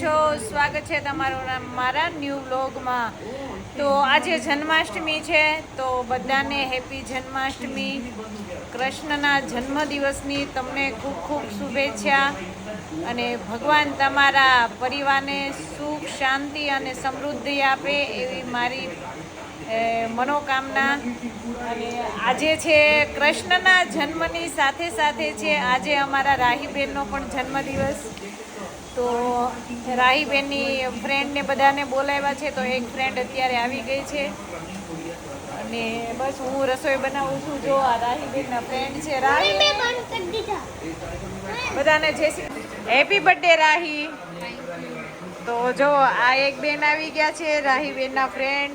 છો, સ્વાગત છે તમારું મારા ન્યૂ વ્લોગમાં તો આજે જન્માષ્ટમી છે, તો બધાને હેપી જન્માષ્ટમી. કૃષ્ણના જન્મદિવસની તમને ખૂબ ખૂબ શુભેચ્છા અને ભગવાન તમારા પરિવારને સુખ, શાંતિ અને સમૃદ્ધિ આપે એવી મારી મનોકામના. અને આજે છે કૃષ્ણના જન્મની સાથે સાથે છે, આજે અમારા રાહીબેનનો પણ જન્મદિવસ. તો રાહીબેનની ફ્રેન્ડને બધાને બોલાવ્યા છે તો એક ફ્રેન્ડ અત્યારે આવી ગઈ છે. અને બસ હું રસોઈ બનાવું છું. જો આ રાહીબેનના ફ્રેન્ડ છે. રાહી. બધાને જય શ્રી હેપી બર્થડે રાહી. તો જો આ એક બેન આવી ગયા છે રાહીબેનના ફ્રેન્ડ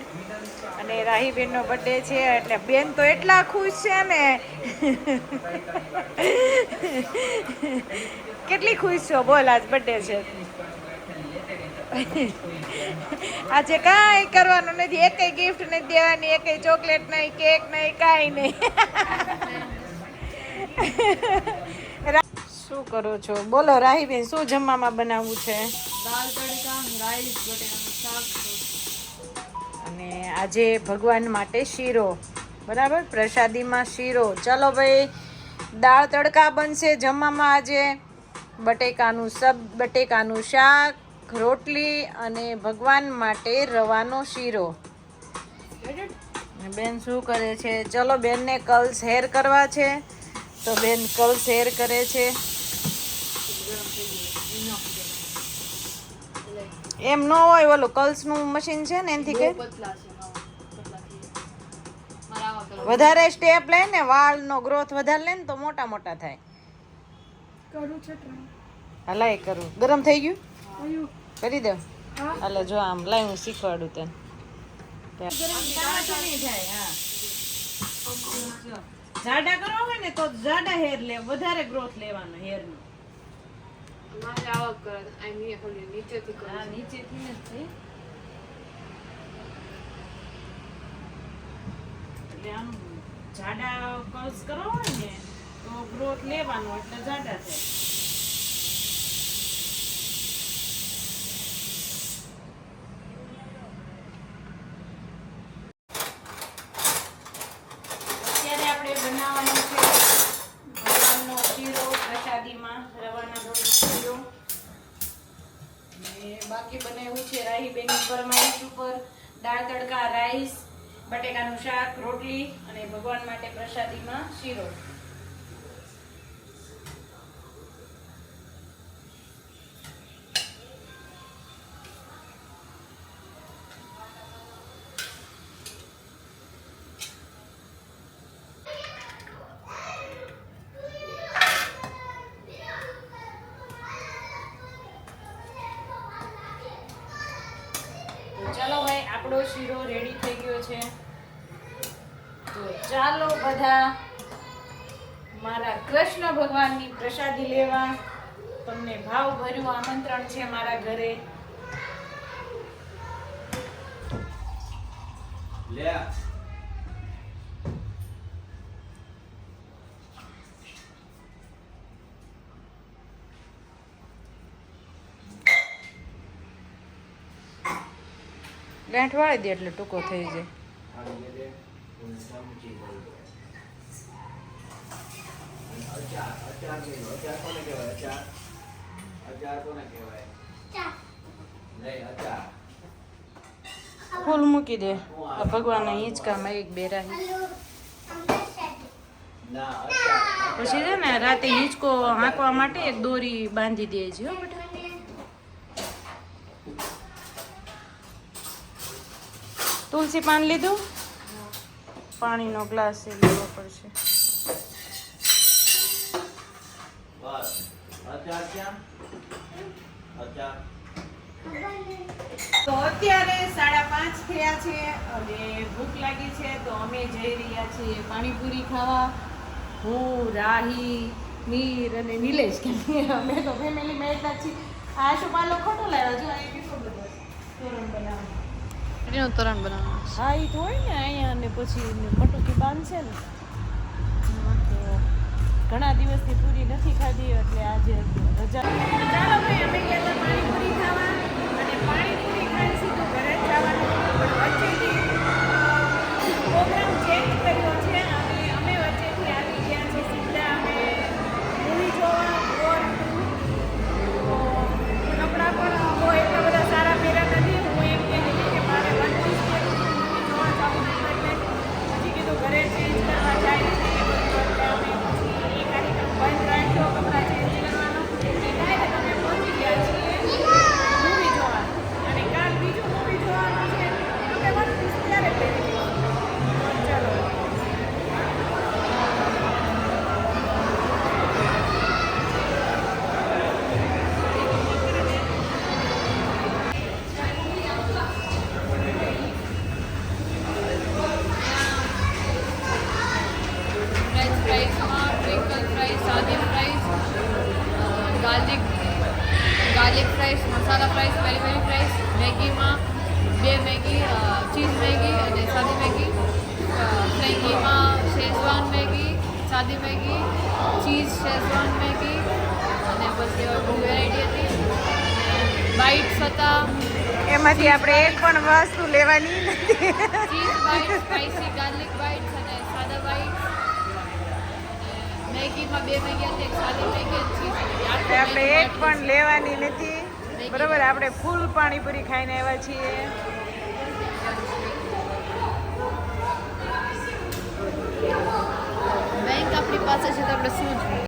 અને રાહીબેનનો બર્થડે છે. એટલે બેન તો એટલા ખુશ છે ને. કેટલી ખુશ છો? બોલ આજ બર્થડે છે. આજે કાંઈ કરવાનું નથી. એકેય ગિફ્ટ નથી દેવાની એકેય ચોકલેટ નહીં કેક નહીં કાંઈ નહીં. શું કરો છો? બોલો રાહીબેન શું જમવામાં બનાવવું છે? દાળ તડકા રાઈસ બટેટાનું શાક. અને આજે ભગવાન માટે શીરો. બરાબર? પ્રસાદીમાં શીરો. ચાલો ભાઈ દાળ તડકા બનશે જમવામાં આજે. બટેકાનું સબ, બટેકાનું શાક, રોટલી અને ભગવાન માટે રવાનો શીરો. બેન શું કરે છે? ચલો બેનને કલ્સ હેર કરવા છે. તો બેન કલ્સ હેર કરે છે. એમ ન હોય ઓલું કલ્સનું મશીન છે ને એનાથી કે? વધારે સ્ટેપ લે ને વાળનો ગ્રોથ વધારે લે ને તો મોટા મોટા થાય. કરું છે try. હલાય કરું. ગરમ થઈ ગયું? કરી દઉં. હા. હાલે જો આમ લાઈ હું શીખવાડું તને. જાડા કરવા હોય ને તો જાડા હેર લે વધારે ગ્રોથ લેવાનો હેર નો મારે આવક આઈ નીચેથી કરું આ નીચેથી એટલે આમ જાડા કસ કરવા હોય ને તો ગ્રોથ લેવાનો એટલે જાડા થાય અત્યારે આપણે બનાવવાનું છે ભગવાનનો શીરો પ્રસાદીમાં રવાના લોટનો શીરો અને બાકી બનાવ્યું છે. રાહીબેનની ફરમાઈશ ઉપર, દાળ તડકા, રાઈસ, બટેકાનું શાક, રોટલી અને ભગવાન માટે પ્રસાદીમાં શીરો. શીરો રેડી થઈ ગયો છે. તો ચાલો બધા મારા કૃષ્ણ ભગવાનની પ્રસાદી લેવા. તમને ભાવ ભર્યું આમંત્રણ છે મારા ઘરે. લે ગાંઠ વાળી દે એટલે ટૂંકો થઈ જાય. ફૂલ મૂકી દે. આ ભગવાનના હિંચકામાં એક બે રાહી પછી છે ને રાતે હિંચકો હાંકવા માટે એક દોરી બાંધી દે છે બેટા. તુલસી પાન લીધું? પાણીનો ગ્લાસ એ લેવો પડશે. તો અત્યારે સાડા પાંચ થયા છે અને ભૂખ લાગી છે તો અમે જઈ રહ્યા છીએ પાણીપુરી ખાવા. હું રાહી મીર અને નિલેશ કે અમે તો ફેમિલીમાં એટલા જ છીએ. આ શું પાલો ખોટો લાવ્યો? જો આ કેટલો બધો તોરણ બનાવવાનો એનું તરણ બનાવવાનું હા એ તો હોય ને, અહીંયા અને પછી કટોકી બાંધશે ને. ઘણા દિવસથી પૂરી નથી ખાધી, એટલે આજે રજા ચાલો ભાઈ, અમે ગયા પાણીપુરી ખાવા. મસાલા ફ્રાઈસ પેરી પેરી ફ્રાઈસ મેગીમાં બે મેગી ચીઝ મેગી અને સાદી મેગી. મેગીમાં શેઝવાન મેગી સાદી મેગી ચીઝ શેઝવાન મેગી અને પછી બહુ વેરાયટી હતી. બાઇટ્સ હતા. એમાંથી આપણે એક પણ વસ્તુ લેવાની નથી. Cheese bites spicy garlic bites અને સાદા બાઇટ્સ મેગીમાં બે મેગી હતી એક સાદી મેગી ચીઝ આપણે એક પણ લેવાની નથી. બરોબર આપણે ફૂલ પાણીપુરી ખાઈને આવ્યા છીએ. બેંક આપણી પાસે છે તો આપણે શું